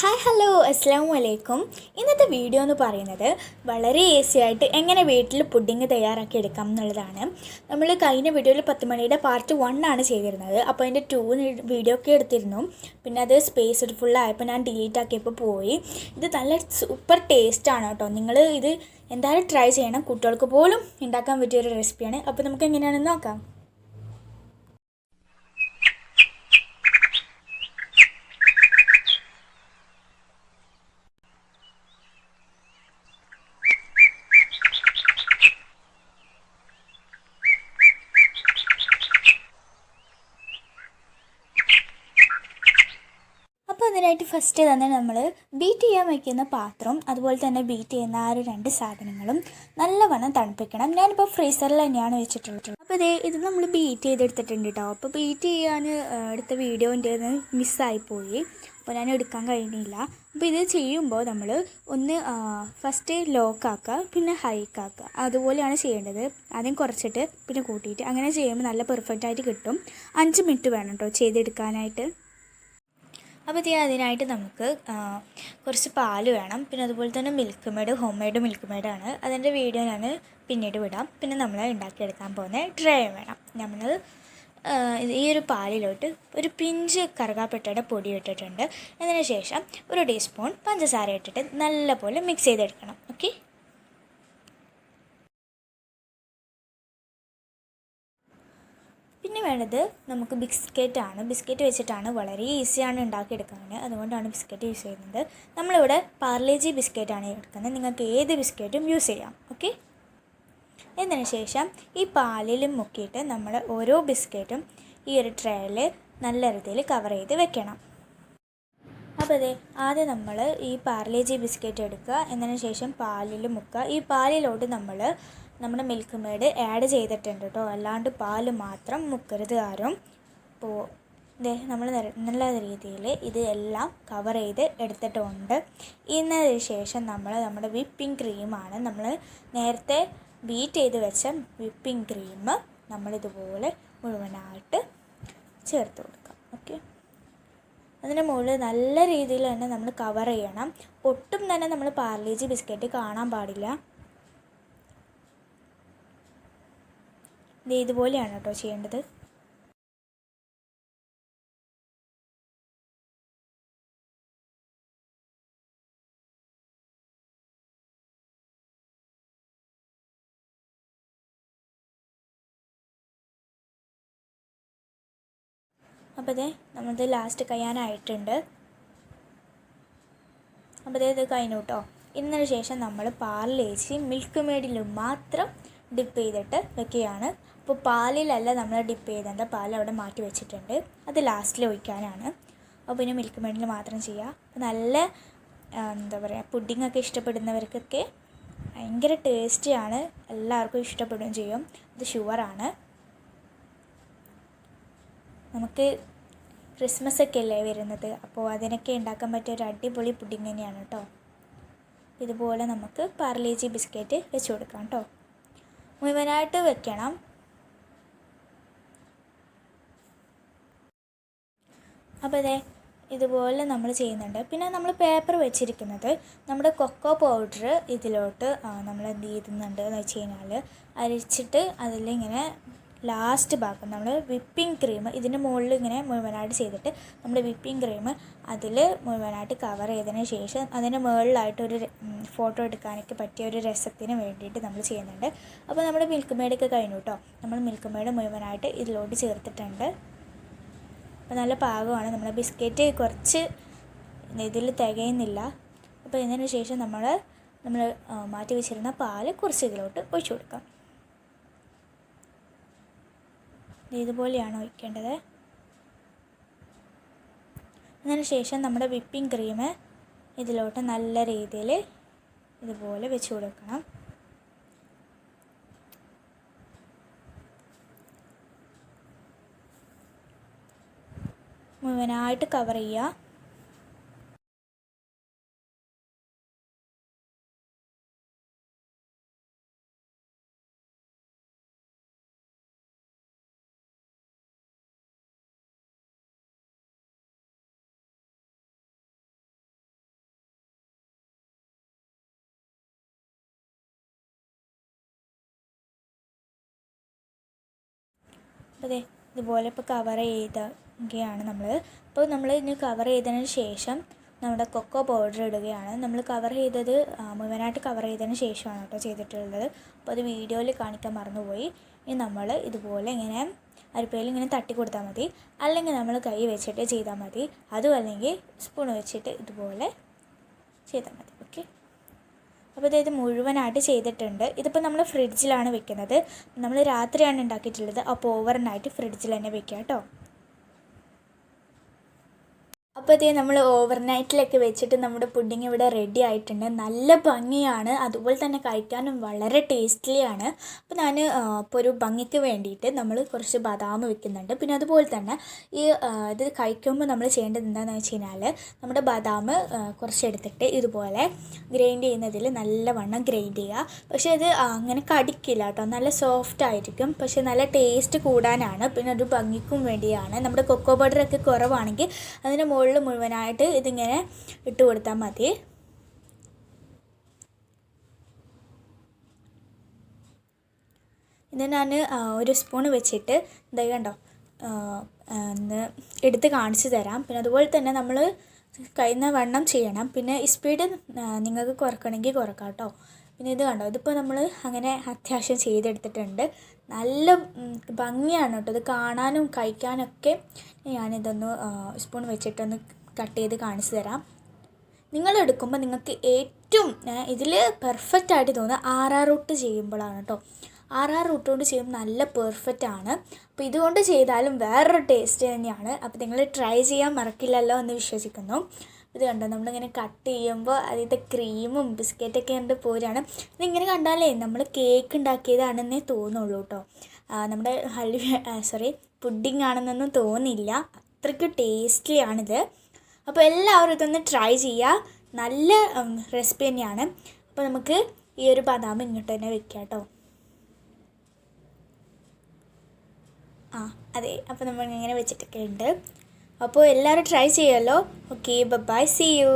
Hi hello അസ്സാം വലൈക്കും ഇന്നത്തെ വീഡിയോ എന്ന് പറയുന്നത് വളരെ ഈസി ആയിട്ട് എങ്ങനെ വീട്ടിൽ പുഡിങ് തയ്യാറാക്കി എടുക്കാം എന്നുള്ളതാണ്. നമ്മൾ കഴിഞ്ഞ വീഡിയോയിൽ പത്ത് മണിയുടെ പാർട്ട് വൺ ആണ് ചെയ്തിരുന്നത്. അപ്പോൾ അതിന്റെ ടൂ വീഡിയോ ഒക്കെ എടുത്തിരുന്നു. പിന്നെ അത് സ്പേസ് ഫുള്ളായപ്പോൾ ഞാൻ ഡിലീറ്റ് ആക്കിയപ്പോൾ പോയി. ഇത് നല്ല സൂപ്പർ ടേസ്റ്റ് ആണ് കേട്ടോ. നിങ്ങൾ ഇത് എന്തായാലും ട്രൈ ചെയ്യണം. കുട്ടികൾക്ക് പോലും ഉണ്ടാക്കാൻ പറ്റിയൊരു റെസിപ്പിയാണ് അപ്പോൾ നമുക്ക് എങ്ങനെയാണെന്ന് നോക്കാം അപ്പോൾ അതിനായിട്ട് ഫസ്റ്റ് തന്നെ നമ്മൾ ബീറ്റ് ചെയ്യാൻ വയ്ക്കുന്ന പാത്രം അതുപോലെ തന്നെ ബീറ്റ് ചെയ്യുന്ന ആ ഒരു രണ്ട് സാധനങ്ങളും നല്ലവണ്ണം തണുപ്പിക്കണം. ഞാനിപ്പോൾ ഫ്രീസറിൽ തന്നെയാണ് വെച്ചിട്ടുള്ളത്. അപ്പോൾ ഇതേ ഇത് നമ്മൾ ബീറ്റ് ചെയ്തെടുത്തിട്ടുണ്ട് കേട്ടോ അപ്പോൾ ബീറ്റ് ചെയ്യാൻ എടുത്ത വീഡിയോന്റെ മിസ്സായി പോയി അപ്പോൾ ഞാൻ എടുക്കാൻ കഴിഞ്ഞില്ല. അപ്പോൾ ഇത് ചെയ്യുമ്പോൾ നമ്മൾ ഒന്ന് ഫസ്റ്റ് ലോക്കാക്കുക പിന്നെ ഹൈക്കാക്കുക അതുപോലെയാണ് ചെയ്യേണ്ടത്. ആദ്യം കുറച്ചിട്ട് പിന്നെ കൂട്ടിയിട്ട്. അങ്ങനെ ചെയ്യുമ്പോൾ നല്ല പെർഫെക്റ്റ് ആയിട്ട് കിട്ടും. അഞ്ച് മിനിറ്റ് വേണം കേട്ടോ ചെയ്തെടുക്കാനായിട്ട്. അപ്പോൾ അതിനായിട്ട് നമുക്ക് കുറച്ച് പാൽ വേണം. പിന്നെ അതുപോലെ തന്നെ milk maid home made milk മെയ്ഡാണ് അതിന്റെ വീഡിയോ ഞാൻ പിന്നീട് വിടാം. പിന്നെ നമ്മൾ ഉണ്ടാക്കിയെടുക്കാൻ പോകുന്ന ഡ്രൈ വേണം. നമ്മൾ ഈ ഒരു പാലിലോട്ട് ഒരു പിഞ്ച് കറുകാപ്പെട്ടയുടെ പൊടി ഇട്ടിട്ടുണ്ട്. അതിന് ശേഷം ഒരു ടീസ്പൂൺ പഞ്ചസാര ഇട്ടിട്ട് നല്ലപോലെ മിക്സ് ചെയ്തെടുക്കണം. ഓക്കെ പിന്നെ വേണ്ടത് നമുക്ക് ബിസ്ക്കറ്റ് ആണ് ബിസ്ക്കറ്റ് വെച്ചിട്ടാണ് വളരെ ഈസിയാണ് ഉണ്ടാക്കിയെടുക്കാൻ അതുകൊണ്ടാണ് ബിസ്ക്കറ്റ് യൂസ് ചെയ്യുന്നത്. നമ്മളിവിടെ പാർലേജി ബിസ്ക്കറ്റാണ് എടുക്കുന്നത്. നിങ്ങൾക്ക് ഏത് ബിസ്ക്കറ്റും യൂസ് ചെയ്യാം. ഓക്കെ? എന്നതിന് ശേഷം ഈ പാലിലും മുക്കിയിട്ട് നമ്മൾ ഓരോ ബിസ്ക്കറ്റും ഈ ഒരു ട്രേയിൽ നല്ല രീതിയിൽ കവർ ചെയ്ത് വെക്കണം. അപ്പോൾ അതെ ആദ്യം നമ്മൾ ഈ പാർലേജി ബിസ്ക്കറ്റ് എടുക്കുക. എന്നതിന് ശേഷം പാലിൽ മുക്കുക. ഈ പാലിലോട്ട് നമ്മൾ നമ്മുടെ മിൽക്ക് മെയ്ഡ് ആഡ് ചെയ്തിട്ടുണ്ട് കേട്ടോ അല്ലാണ്ട് പാൽ മാത്രം മുക്കരുത് ആരും. അപ്പോൾ നമ്മൾ നല്ല രീതിയിൽ ഇത് എല്ലാം കവർ ചെയ്ത് എടുത്തിട്ടുണ്ട്. ഇന്നതിന് ശേഷം നമ്മൾ നമ്മുടെ വിപ്പിംഗ് ക്രീമാണ് നമ്മൾ നേരത്തെ ബീറ്റ് ചെയ്ത് വെച്ച വിപ്പിംഗ് ക്രീം നമ്മളിതുപോലെ മുഴുവനായിട്ട് ചേർത്ത് കൊടുക്കാം. ഓക്കെ അതിന് മുകളിൽ നല്ല രീതിയിൽ തന്നെ നമ്മൾ കവർ ചെയ്യണം. ഒട്ടും തന്നെ നമ്മൾ പാർലേജി ബിസ്ക്കറ്റ് കാണാൻ പാടില്ല. ഇതുപോലെയാണ് കേട്ടോ ചെയ്യേണ്ടത്. അപ്പോൾ അതെ നമ്മളത് ലാസ്റ്റ് കഴിയാനായിട്ടുണ്ട് അപ്പോൾ ഇത് കഴിഞ്ഞു കേട്ടോ. ഇതിന് ശേഷം നമ്മൾ പാലിലേച്ചി മിൽക്ക് മെയ്ഡിൽ മാത്രം ഡിപ്പ് ചെയ്തിട്ട് വെക്കുകയാണ്. അപ്പോൾ പാലിലല്ല നമ്മൾ ഡിപ്പ് ചെയ്തേണ്ട പാൽ അവിടെ മാറ്റി വെച്ചിട്ടുണ്ട്. അത് ലാസ്റ്റിൽ ഒഴിക്കാനാണ്. അപ്പോൾ പിന്നെ മിൽക്ക് മെയ്ഡിൽ മാത്രം ചെയ്യുക അപ്പോൾ നല്ല എന്താ പറയുക പുഡിങ്ങൊക്കെ ഇഷ്ടപ്പെടുന്നവർക്കൊക്കെ ഭയങ്കര ടേസ്റ്റിയാണ് എല്ലാവർക്കും ഇഷ്ടപ്പെടുകയും ചെയ്യും. ഇത് ഷുവറാണ് നമുക്ക് ക്രിസ്മസ് ഒക്കെ അല്ലേ വരുന്നത്? അപ്പോൾ അതിനൊക്കെ ഉണ്ടാക്കാൻ പറ്റിയ ഒരു അടിപൊളി പുഡിങ് തന്നെയാണ് കേട്ടോ ഇതുപോലെ നമുക്ക് പാർലേജി ബിസ്ക്കറ്റ് വെച്ച് കൊടുക്കാം കേട്ടോ മുഴുവനായിട്ട് വെക്കണം. അപ്പോൾ അതെ ഇതുപോലെ നമ്മൾ ചെയ്യുന്നുണ്ട്. പിന്നെ നമ്മൾ പേപ്പർ വെച്ചിരിക്കുന്നത് നമ്മുടെ കൊക്കോ പൗഡർ ഇതിലോട്ട് നമ്മൾ എന്ത് ചെയ്യുന്നുണ്ട് എന്ന് വെച്ച് കഴിഞ്ഞാൽ അരിച്ചിട്ട് അതിലിങ്ങനെ ലാസ്റ്റ് ഭാഗം നമ്മൾ വിപ്പിംഗ് ക്രീം ഇതിന്റെ മുകളിൽ ഇങ്ങനെ മുഴുവനായിട്ട് ചെയ്തിട്ട് നമ്മൾ വിപ്പിംഗ് ക്രീം അതിൽ മുഴുവനായിട്ട് കവർ ചെയ്തതിന് ശേഷം അതിന്റെ മുകളിലായിട്ട് ഒരു ഫോട്ടോ എടുക്കാനൊക്കെ പറ്റിയ ഒരു രസത്തിന് വേണ്ടിയിട്ട് നമ്മൾ ചെയ്യുന്നുണ്ട്. അപ്പോൾ നമ്മുടെ മിൽക്ക് മെയ്ഡൊക്കെ കഴിഞ്ഞു കേട്ടോ നമ്മൾ മിൽക്ക് മെയ്ഡ് മുഴുവനായിട്ട് ഇതിലോട്ട് ചേർത്തിട്ടുണ്ട്. അപ്പോൾ നല്ല പാകമാണ്. നമ്മുടെ ബിസ്ക്കറ്റ് കുറച്ച് ഇതിൽ തികയുന്നില്ല. അപ്പോൾ ഇതിന് ശേഷം നമ്മൾ നമ്മൾ മാറ്റി വെച്ചിരുന്ന പാൽ കുറച്ച് ഇതിലോട്ട് ഒഴിച്ചു കൊടുക്കാം. ഇതുപോലെയാണ് ഒഴിക്കേണ്ടത് അതിന് ശേഷം നമ്മുടെ വിപ്പിംഗ് ക്രീം ഇതിലോട്ട് നല്ല രീതിയിൽ ഇതുപോലെ വെച്ച് കൊടുക്കണം. മുഴുവനായിട്ട് കവർ ചെയ്യുക. അപ്പോൾ അതെ ഇതുപോലെ ഇപ്പോൾ കവർ ചെയ്തൊക്കെയാണ് നമ്മൾ അപ്പോൾ നമ്മൾ ഇനി കവർ ചെയ്തതിന് ശേഷം നമ്മുടെ കൊക്കോ പൗഡർ ഇടുകയാണ്. നമ്മൾ കവർ ചെയ്തത് മുഴുവനായിട്ട് കവർ ചെയ്തതിന് ശേഷമാണ് കേട്ടോ ചെയ്തിട്ടുള്ളത്. അപ്പോൾ അത് വീഡിയോയിൽ കാണിക്കാൻ മറന്നുപോയി. ഇനി നമ്മൾ ഇതുപോലെ ഇങ്ങനെ അരിപ്പയിൽ ഇങ്ങനെ തട്ടി കൊടുത്താൽ മതി. അല്ലെങ്കിൽ നമ്മൾ കൈ വെച്ചിട്ട് ചെയ്താൽ മതി. അതും അല്ലെങ്കിൽ സ്പൂൺ വെച്ചിട്ട് ഇതുപോലെ ചെയ്താൽ മതി. ഓക്കെ അപ്പോൾ ഇത് മുഴുവനായിട്ട് ചെയ്തിട്ടുണ്ട്. ഇതിപ്പോൾ നമ്മൾ ഫ്രിഡ്ജിലാണ് വെക്കുന്നത്. നമ്മൾ രാത്രിയാണ് ഉണ്ടാക്കിയിട്ടുള്ളത്. അപ്പോൾ ഓവർ നൈറ്റ് ഫ്രിഡ്ജിൽ തന്നെ വെക്കുക കേട്ടോ അപ്പോൾ ഇതേ നമ്മൾ ഓവർനൈറ്റിലൊക്കെ വെച്ചിട്ട് നമ്മുടെ പുഡിങ് ഇവിടെ റെഡി ആയിട്ടുണ്ട്. നല്ല ഭംഗിയാണ്. അതുപോലെ തന്നെ കഴിക്കാനും വളരെ ടേസ്റ്റിയാണ് അപ്പോൾ ഞാൻ ഇപ്പോൾ ഒരു ഭംഗിക്ക് വേണ്ടിയിട്ട് നമ്മൾ കുറച്ച് ബദാം വെക്കുന്നുണ്ട്. പിന്നെ അതുപോലെ തന്നെ ഈ ഇത് കഴിക്കുമ്പോൾ നമ്മൾ ചെയ്യേണ്ടത് എന്താണെന്ന് വെച്ച് കഴിഞ്ഞാൽ നമ്മുടെ ബദാം കുറച്ചെടുത്തിട്ട് ഇതുപോലെ ഗ്രൈൻഡ് ചെയ്യുന്നതിൽ നല്ലവണ്ണം ഗ്രൈൻഡ് ചെയ്യുക. പക്ഷേ ഇത് അങ്ങനെ കടിക്കില്ല കേട്ടോ. നല്ല സോഫ്റ്റ് ആയിരിക്കും. പക്ഷേ നല്ല ടേസ്റ്റ് കൂടാനാണ്. പിന്നെ ഒരു ഭംഗിക്കും വേണ്ടിയാണ്. നമ്മുടെ കൊക്കോ പൗഡറൊക്കെ കുറവാണെങ്കിൽ അതിന് മുകളിൽ മുഴുവനായിട്ട് ഇതിങ്ങനെ ഇട്ട് കൊടുത്താൽ മതി. ഇത് ഞാൻ ഒരു സ്പൂൺ വെച്ചിട്ട് ഇതാ കണ്ടോ ഒന്ന് എടുത്ത് കാണിച്ചു തരാം. പിന്നെ അതുപോലെ തന്നെ നമ്മൾ കഴിയുന്ന വണ്ണം ചെയ്യണം. പിന്നെ സ്പീഡ് നിങ്ങൾക്ക് കുറക്കണമെങ്കിൽ കുറക്കാം കേട്ടോ. പിന്നെ ഇത് കണ്ടോ? ഇതിപ്പോൾ നമ്മൾ അങ്ങനെ അത്യാവശ്യം ചെയ്തെടുത്തിട്ടുണ്ട്. നല്ല ഭംഗിയാണ് കേട്ടോ. ഇത് കാണാനും കഴിക്കാനൊക്കെ ഞാനിതൊന്ന് സ്പൂൺ വെച്ചിട്ടൊന്ന് കട്ട് ചെയ്ത് കാണിച്ചു തരാം. നിങ്ങൾ എടുക്കുമ്പോൾ നിങ്ങൾക്ക് ഏറ്റവും ഇതിൽ പെർഫെക്റ്റ് ആയിട്ട് തോന്നുക ആർ റൂട്ട് ചെയ്യുമ്പോഴാണ് കേട്ടോ. ആർ റൂട്ട് കൊണ്ട് ചെയ്യുമ്പോൾ നല്ല പെർഫെക്റ്റ് ആണ്. അപ്പോൾ ഇതുകൊണ്ട് ചെയ്താലും വേറൊരു ടേസ്റ്റ് തന്നെയാണ്. അപ്പോൾ നിങ്ങൾ ട്രൈ ചെയ്യാൻ മറക്കില്ലല്ലോ എന്ന് വിശ്വസിക്കുന്നു. ഇത് കണ്ടോ? നമ്മളിങ്ങനെ കട്ട് ചെയ്യുമ്പോൾ അതിന്റെ ക്രീമും ബിസ്ക്കറ്റൊക്കെ ഉണ്ട് പോരാണ്. ഇതിങ്ങനെ കണ്ടാലേ നമ്മൾ കേക്ക് ഉണ്ടാക്കിയതാണെന്നേ തോന്നുള്ളൂ കേട്ടോ നമ്മുടെ ഹൽവ സോറി പുഡിംഗ് ആണെന്നൊന്നും തോന്നില്ല. അത്രയ്ക്ക് ടേസ്റ്റിയാണിത് അപ്പോൾ എല്ലാവരും ഇതൊന്ന് ട്രൈ ചെയ്യുക നല്ല റെസിപ്പി തന്നെയാണ്. അപ്പോൾ നമുക്ക് ഈ ഒരു ബദാം ഇങ്ങോട്ട് തന്നെ വെക്കാം കേട്ടോ ആ അതെ. അപ്പോൾ നമ്മൾ ഇങ്ങനെ വെച്ചിട്ടൊക്കെ ഉണ്ട്. അപ്പോൾ എല്ലാവരും ട്രൈ ചെയ്യുമല്ലോ ഓക്കെ ബൈ സി യു